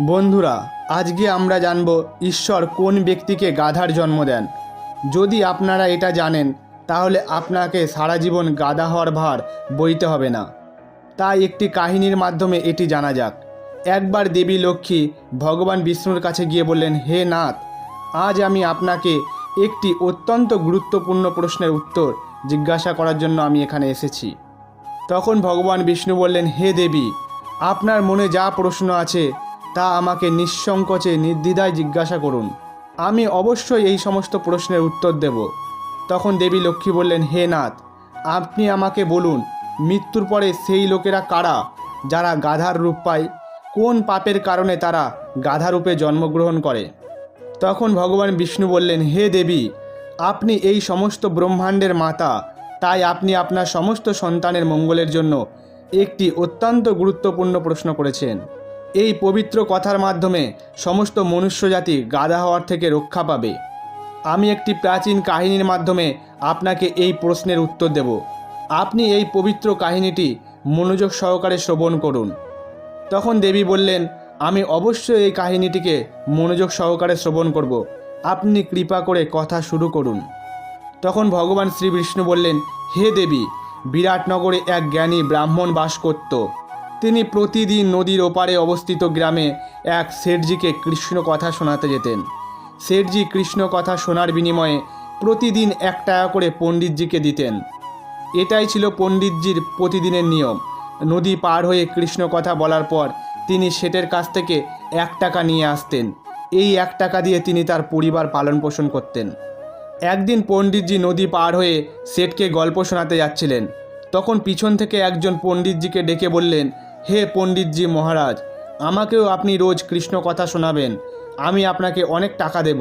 বন্ধুরা, আজকে আমরা জানব ঈশ্বর কোন ব্যক্তিকে গাধার জন্ম দেন। যদি আপনারা এটা জানেন, তাহলে আপনাকে সারা জীবন গাধা হওয়ার ভার বইতে হবে না। তাই একটি কাহিনীর মাধ্যমে এটি জানা যাক। একবার দেবী লক্ষ্মী ভগবান বিষ্ণুর কাছে গিয়ে বললেন, হে নাথ, আজ আমি আপনাকে একটি অত্যন্ত গুরুত্বপূর্ণ প্রশ্নের উত্তর জিজ্ঞাসা করার জন্য আমি এখানে এসেছি। তখন ভগবান বিষ্ণু বললেন, হে দেবী, আপনার মনে যা প্রশ্ন আছে তা আমাকে নিঃসংকোচে, নির্দ্বিধায় জিজ্ঞাসা করুন। আমি অবশ্যই এই সমস্ত প্রশ্নের উত্তর দেব। তখন দেবী লক্ষ্মী বললেন, হে নাথ, আপনি আমাকে বলুন, মৃত্যুর পরে সেই লোকেরা কারা, যারা গাধার রূপ পায়? কোন পাপের কারণে তারা গাধা রূপে জন্মগ্রহণ করে? তখন ভগবান বিষ্ণু বললেন, হে দেবী, আপনি এই সমস্ত ব্রহ্মাণ্ডের মাতা, তাই আপনি আপনার সমস্ত সন্তানের মঙ্গলের জন্য একটি অত্যন্ত গুরুত্বপূর্ণ প্রশ্ন করেছেন। এই পবিত্র কথার মাধ্যমে সমস্ত মনুষ্যজাতি গাধা হওয়ার থেকে রক্ষা পাবে। আমি একটি প্রাচীন কাহিনীর মাধ্যমে আপনাকে এই প্রশ্নের উত্তর দেব। আপনি এই পবিত্র কাহিনীটি মনোযোগ সহকারে শ্রবণ করুন। তখন দেবী বললেন, আমি অবশ্যই এই কাহিনীটিকে মনোযোগ সহকারে শ্রবণ করব। আপনি কৃপা করে কথা শুরু করুন। তখন ভগবান শ্রী বিষ্ণু বললেন, হে দেবী, বিরাটনগরে এক জ্ঞানী ব্রাহ্মণ বাস করত। তিনি প্রতিদিন নদীর ওপারে অবস্থিত গ্রামে এক শেঠজিকে কৃষ্ণ কথা শোনাতে যেতেন। শেঠজি কৃষ্ণ কথা শোনার বিনিময়ে প্রতিদিন এক টাকা করে পণ্ডিতজিকে দিতেন। এটাই ছিল পণ্ডিতজির প্রতিদিনের নিয়ম। নদী পার হয়ে কৃষ্ণ কথা বলার পর তিনি শেঠের কাছ থেকে এক টাকা নিয়ে আসতেন। এই এক টাকা দিয়ে তিনি তার পরিবার পালন পোষণ করতেন। একদিন পণ্ডিতজি নদী পার হয়ে শেঠকে গল্প শোনাতে যাচ্ছিলেন। তখন পিছন থেকে একজন পণ্ডিতজিকে ডেকে বললেন হে পণ্ডিতজি মহারাজ, আমাকেও আপনি রোজ কৃষ্ণ কথা শোনাবেন। আমি আপনাকে অনেক টাকা দেব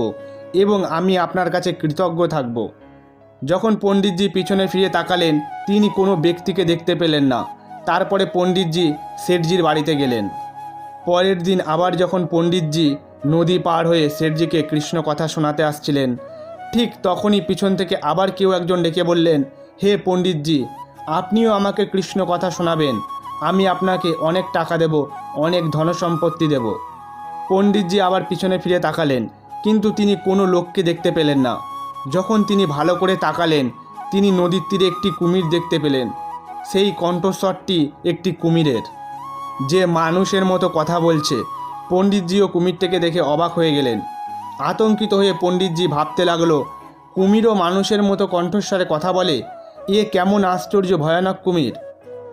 এবং আমি আপনার কাছে কৃতজ্ঞ থাকব। যখন পণ্ডিতজি পিছনে ফিরে তাকালেন, তিনি কোনো ব্যক্তিকে দেখতে পেলেন না। তারপরে পণ্ডিতজি শেঠজির বাড়িতে গেলেন। পরের দিন আবার যখন পণ্ডিতজি নদী পার হয়ে শেঠজিকে কৃষ্ণ কথা শোনাতে আসছিলেন, ঠিক তখনই পিছন থেকে আবার কেউ একজন ডেকে বললেন, হে পণ্ডিতজি, আপনিও আমাকে কৃষ্ণ কথা শোনাবেন। আমি আপনাকে অনেক টাকা দেব, অনেক ধনসম্পত্তি দেব। পণ্ডিতজি আবার পিছনে ফিরে তাকালেন, কিন্তু তিনি কোনো লোককে দেখতে পেলেন না। যখন তিনি ভালো করে তাকালেন, তিনি নদীর তীরে একটি কুমির দেখতে পেলেন। সেই কণ্ঠস্বরটি একটি কুমিরের। যে মানুষের মতো কথা বলছে, পণ্ডিতজিও কুমিরটাকে দেখে অবাক হয়ে গেলেন। আতঙ্কিত হয়ে পণ্ডিতজি ভাবতে লাগল কুমিরও মানুষের মতো কণ্ঠস্বরে কথা বলে, এ কেমন আশ্চর্য, ভয়ানক কুমির।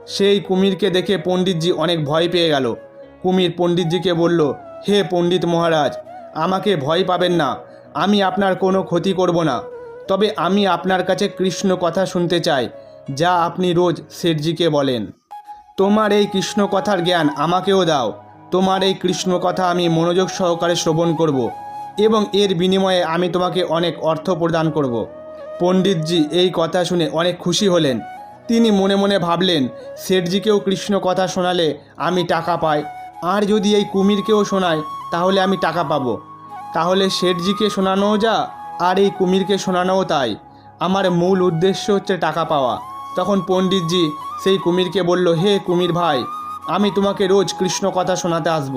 সেই কুমিরকে দেখে পণ্ডিতজি অনেক ভয় পেয়ে গেল। কুমির পণ্ডিতজিকে বলল, হে পণ্ডিত মহারাজ, আমাকে ভয় পাবেন না। আমি আপনার কোনো ক্ষতি করব না। তবে আমি আপনার কাছে কৃষ্ণ কথা শুনতে চাই, যা আপনি রোজ শেঠজিকে বলেন। তোমার এই কৃষ্ণ কথার জ্ঞান আমাকেও দাও। তোমার এই কৃষ্ণ কথা আমি মনোযোগ সহকারে শ্রবণ করব এবং এর বিনিময়ে আমি তোমাকে অনেক অর্থ প্রদান করব। পণ্ডিতজি এই কথা শুনে অনেক খুশি হলেন। তিনি মনে মনে ভাবলেন, শেঠজিকেও কৃষ্ণ কথা শোনালে আমি টাকা পাই। আর যদি এই কুমিরকেও শোনাই তাহলে আমি টাকা পাবো। তাহলে শেঠজিকে শোনানোও যা, আর এই কুমিরকে শোনানোও তাই। আমার মূল উদ্দেশ্য হচ্ছে টাকা পাওয়া। তখন পণ্ডিতজি সেই কুমিরকে বলল, হে কুমির ভাই, আমি তোমাকে রোজ কৃষ্ণ কথা শোনাতে আসব।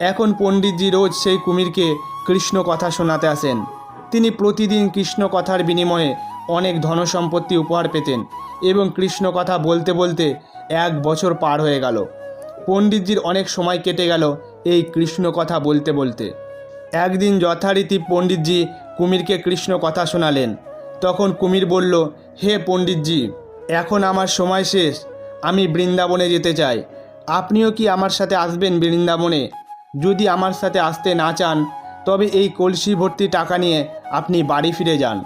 এখন পণ্ডিতজি রোজ সেই কুমিরকে কৃষ্ণ কথা শোনাতে আসেন। তিনি প্রতিদিন কৃষ্ণ কথার বিনিময়ে অনেক ধনসম্পত্তি উপহার পেতেন এবং কৃষ্ণ কথা বলতে বলতে এক বছর পার হয়ে গেল। পণ্ডিতজির অনেক সময় কেটে গেল এই কৃষ্ণ কথা বলতে বলতে। একদিন যথারীতি পণ্ডিতজি কুমিরকে কৃষ্ণ কথা শোনালেন। তখন কুমির বলল, হে পণ্ডিতজি, এখন আমার সময় শেষ, আমি বৃন্দাবনে যেতে চাই। আপনিও কি আমার সাথে আসবেন বৃন্দাবনে? যদি আমার সাথে আসতে না চান তবে এই কলসি ভর্তি টাকা নিয়ে আপনি বাড়ি ফিরে যান।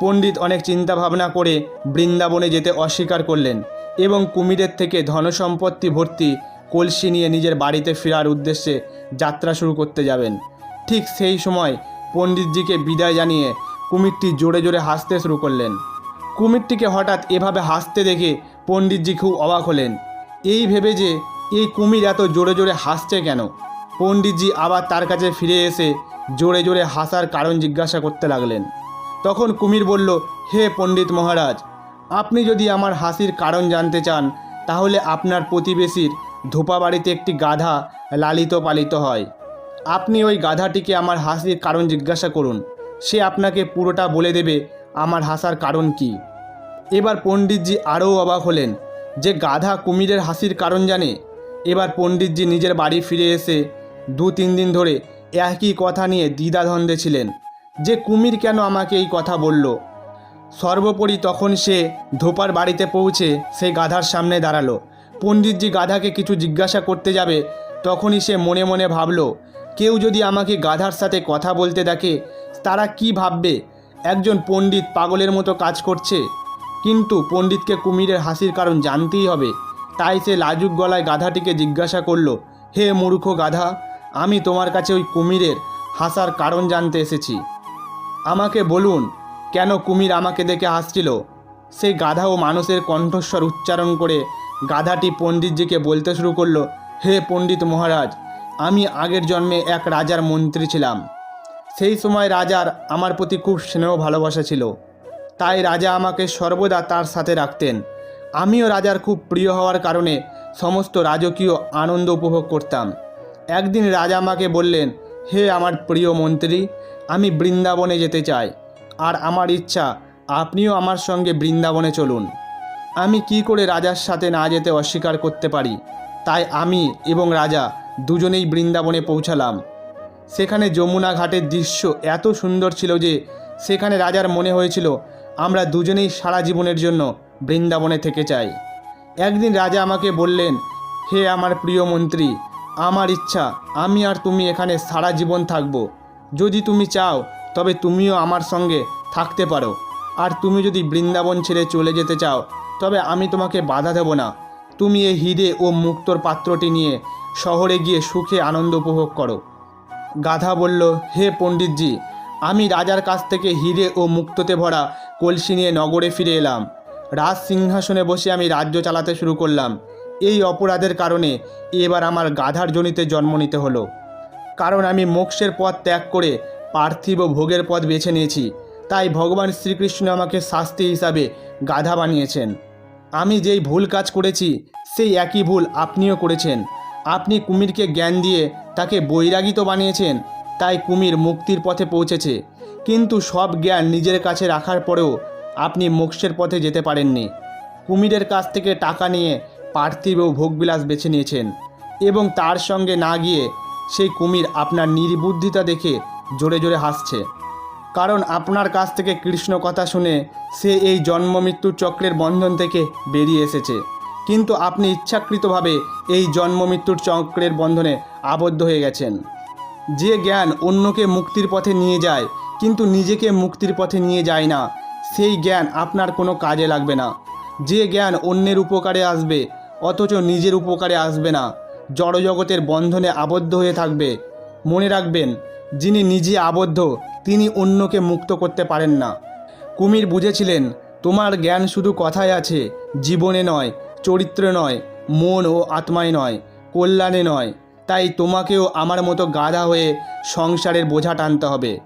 পণ্ডিত অনেক চিন্তা ভাবনা করে বৃন্দাবনে যেতে অস্বীকার করলেন এবং কুমিরের থেকে ধনসম্পত্তি ভর্তি কলসি নিয়ে নিজের বাড়িতে ফেরার উদ্দেশ্যে যাত্রা শুরু করতে যাবেন। ঠিক সেই সময় পণ্ডিতজিকে বিদায় জানিয়ে কুমিরটি জোরে জোরে হাসতে শুরু করলেন। কুমিরটিকে হঠাৎ এভাবে হাসতে দেখে পণ্ডিতজি খুব অবাক হলেন। এই ভেবে যে এই কুমির এত জোরে জোরে হাসছে কেন? পণ্ডিতজি আবার তার কাছে ফিরে এসে জোরে জোরে হাসার কারণ জিজ্ঞাসা করতে লাগলেন। তখন কুমির বলল, হে পণ্ডিত মহারাজ, আপনি যদি আমার হাসির কারণ জানতে চান, তাহলে আপনার প্রতিবেশীর ধোপাবাড়িতে একটি গাধা লালিত পালিত হয়। আপনি ওই গাধাটিকে আমার হাসির কারণ জিজ্ঞাসা করুন। সে আপনাকে পুরোটা বলে দেবে আমার হাসার কারণ কী। এবার পণ্ডিতজি আরও অবাক হলেন, যে গাধা কুমিরের হাসির কারণ জানে? এবার পণ্ডিতজি নিজের বাড়ি ফিরে এসে দু তিন দিন ধরে একই কথা নিয়ে দ্বিধাদ্বন্দ্বে ছিলেন। যে কুমির কেন আমাকে এই কথা বলল? সর্বোপরি তখন সে ধোপার বাড়িতে পৌঁছে সেই গাধার সামনে দাঁড়াল। পণ্ডিতজি গাধাকে কিছু জিজ্ঞাসা করতে যাবে, তখনই সে মনে মনে ভাবলো, কেউ যদি আমাকে গাধার সাথে কথা বলতে দেখে, তারা কি ভাববে? একজন পণ্ডিত পাগলের মতো কাজ করছে। কিন্তু পণ্ডিতকে কুমিরের হাসির কারণ জানতেই হবে। তাই সে লাজুক গলায় গাধাটিকে জিজ্ঞাসা করল, হে মূর্খ গাধা আমি তোমার কাছে ওই কুমিরের হাসার কারণ জানতে এসেছি। আমাকে বলুন, কেন কুমির আমাকে দেখে হাসছিল? সেই গাধা ও মানুষের কণ্ঠস্বর উচ্চারণ করে গাধাটি পণ্ডিতজিকে বলতে শুরু করল, হে পণ্ডিত মহারাজ, আমি আগের জন্মে এক রাজার মন্ত্রী ছিলাম। সেই সময় রাজার আমার প্রতি খুব স্নেহ ভালোবাসা ছিল। তাই রাজা আমাকে সর্বদা তার সাথে রাখতেন। আমিও রাজার খুব প্রিয় হওয়ার কারণে সমস্ত রাজকীয় আনন্দ উপভোগ করতাম। একদিন রাজা আমাকে বললেন, হে আমার প্রিয় মন্ত্রী, আমি বৃন্দাবনে যেতে চাই, আর আমার ইচ্ছা, আপনিও আমার সঙ্গে বৃন্দাবনে চলুন। আমি কি করে রাজার সাথে না যেতে অস্বীকার করতে পারি? তাই আমি এবং রাজা দুজনেই বৃন্দাবনে পৌঁছালাম। সেখানে যমুনা ঘাটের দৃশ্য এত সুন্দর ছিল যে, সেখানে রাজার মনে হয়েছিল, আমরা দুজনেই সারা জীবনের জন্য বৃন্দাবনে থেকে চাই। একদিন রাজা আমাকে বললেন, হে আমার প্রিয় মন্ত্রী আমার ইচ্ছা, আমি আর তুমি এখানে সারা জীবন থাকব। যদি তুমি চাও, তবে তুমিও আমার সঙ্গে থাকতে পারো। আর তুমি যদি বৃন্দাবন ছেড়ে চলে যেতে চাও, তবে আমি তোমাকে বাধা দেব না। তুমি এই হিরে ও মুক্তোর পাত্রটি নিয়ে শহরে গিয়ে সুখে আনন্দ উপভোগ করো। গাধা বলল, হে পণ্ডিতজি, আমি রাজার কাছ থেকে হিরে ও মুক্ততে ভরা কলসি নিয়ে নগরে ফিরে এলাম। রাজ সিংহাসনে বসে আমি রাজ্য চালাতে শুরু করলাম। এই অপরাধের কারণে এবার আমার গাধার জনিতে জন্ম নিতে হলো। কারণ আমি মোক্ষের পথ ত্যাগ করে পার্থিব ভোগের পথ বেছে নিয়েছি। তাই ভগবান শ্রীকৃষ্ণ আমাকে শাস্তি হিসাবে গাধা বানিয়েছেন। আমি যেই ভুল কাজ করেছি, সেই একই ভুল আপনিও করেছেন। আপনি কুমিরকে জ্ঞান দিয়ে তাকে বৈরাগিত বানিয়েছেন, তাই কুমির মুক্তির পথে পৌঁছেছে। কিন্তু সব জ্ঞান নিজের কাছে রাখার পরেও আপনি মোক্ষের পথে যেতে পারেননি। কুমিরের কাছ থেকে টাকা নিয়ে পার্থিব ও ভোগবিলাস বেছে নিয়েছেন এবং তার সঙ্গে না গিয়ে সেই কুমির আপনার নির্বুদ্ধিতা দেখে জোরে জোরে হাসছে। কারণ আপনার কাছ থেকে কৃষ্ণ কথা শুনে সে এই জন্ম মৃত্যুর চক্রের বন্ধন থেকে বেরিয়ে এসেছে। কিন্তু আপনি ইচ্ছাকৃতভাবে এই জন্ম মৃত্যুর চক্রের বন্ধনে আবদ্ধ হয়ে গেছেন। যে জ্ঞান অন্যকে মুক্তির পথে নিয়ে যায়, কিন্তু নিজেকে মুক্তির পথে নিয়ে যায় না, সেই জ্ঞান আপনার কোনো কাজে লাগবে না। যে জ্ঞান অন্যের উপকারে আসবে অথচ নিজের উপকারে আসবে না। জড়জগতের বন্ধনে আবদ্ধ হয়ে থাকবে। মনে রাখবেন, যিনি নিজে আবদ্ধ, তিনি অন্যকে মুক্ত করতে পারেন না। কুমির বুঝেছিলেন, তোমার জ্ঞান শুধু কথায় আছে, জীবনে নয়, চরিত্রে নয়, মন ও আত্মায় নয়, কল্যাণে নয়। তাই তোমাকেও আমার মতো গাধা হয়ে সংসারের বোঝা টানতে হবে।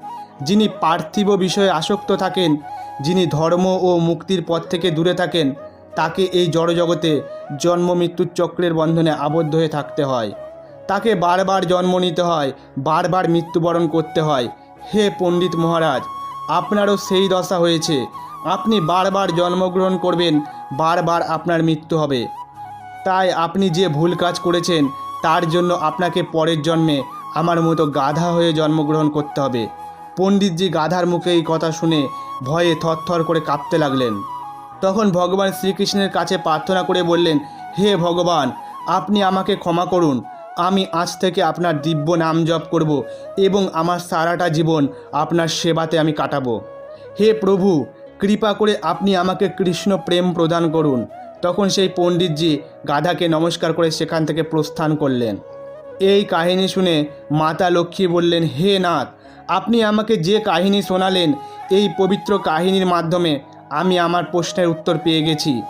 যিনি পার্থিব বিষয়ে আসক্ত থাকেন, যিনি ধর্ম ও মুক্তির পথ থেকে দূরে থাকেন তাকে এই জড়জগতে জন্ম মৃত্যুর চক্রের বন্ধনে আবদ্ধ হয়ে থাকতে হয়। তাকে বারবার জন্ম নিতে হয়, বারবার মৃত্যুবরণ করতে হয়। হে পণ্ডিত মহারাজ, আপনারও সেই দশা হয়েছে। আপনি বারবার জন্মগ্রহণ করবেন, বারবার আপনার মৃত্যু হবে। তাই আপনি যে ভুল কাজ করেছেন, তার জন্য আপনাকে পরের জন্মে আমার মতো গাধা হয়ে জন্মগ্রহণ করতে হবে। পণ্ডিতজি গাধার মুখে এই কথা শুনে ভয়ে থরথর করে কাঁপতে লাগলেন। তখন ভগবান শ্রীকৃষ্ণের কাছে প্রার্থনা করে বললেন, হে ভগবান, আপনি আমাকে ক্ষমা করুন। আমি আজ থেকে আপনার দিব্য নাম জপ করব এবং আমার সারাটা জীবন আপনার সেবাতে আমি কাটাবো। হে প্রভু, কৃপা করে আপনি আমাকে কৃষ্ণ প্রেম প্রদান করুন। তখন সেই পণ্ডিতজি গাধাকে নমস্কার করে সেখান থেকে প্রস্থান করলেন। এই কাহিনী শুনে মাতা লক্ষ্মী বললেন, হে নাথ, আপনি আমাকে যে কাহিনী শোনালেন, এই পবিত্র কাহিনীর মাধ্যমে আমি আমার প্রশ্নের উত্তর পেয়ে গেছি।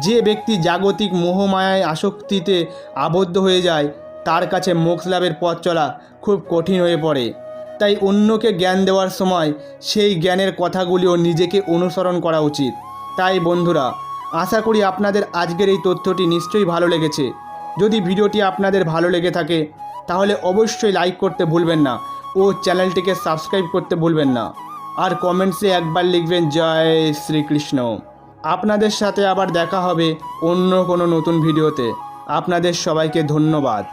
যে ব্যক্তি জাগতিক মোহমায়ায় আসক্তিতে আবদ্ধ হয়ে যায়, তার কাছে মোক্ষ লাভের পথ চলা খুব কঠিন হয়ে পড়ে। তাই অন্যকে জ্ঞান দেওয়ার সময় সেই জ্ঞানের কথাগুলিও নিজেকে অনুসরণ করা উচিত। তাই বন্ধুরা, আশা করি আপনাদের আজকের এই তথ্যটি নিশ্চয়ই ভালো লেগেছে। যদি ভিডিওটি আপনাদের ভালো লেগে থাকে, তাহলে অবশ্যই লাইক করতে ভুলবেন না ও চ্যানেলটিকে সাবস্ক্রাইব করতে ভুলবেন না। আর কমেন্টসে একবার লিখবেন, জয় শ্রীকৃষ্ণ। আপনাদের সাথে আবার দেখা হবে অন্য কোনো নতুন ভিডিওতে আপনাদের সবাইকে ধন্যবাদ।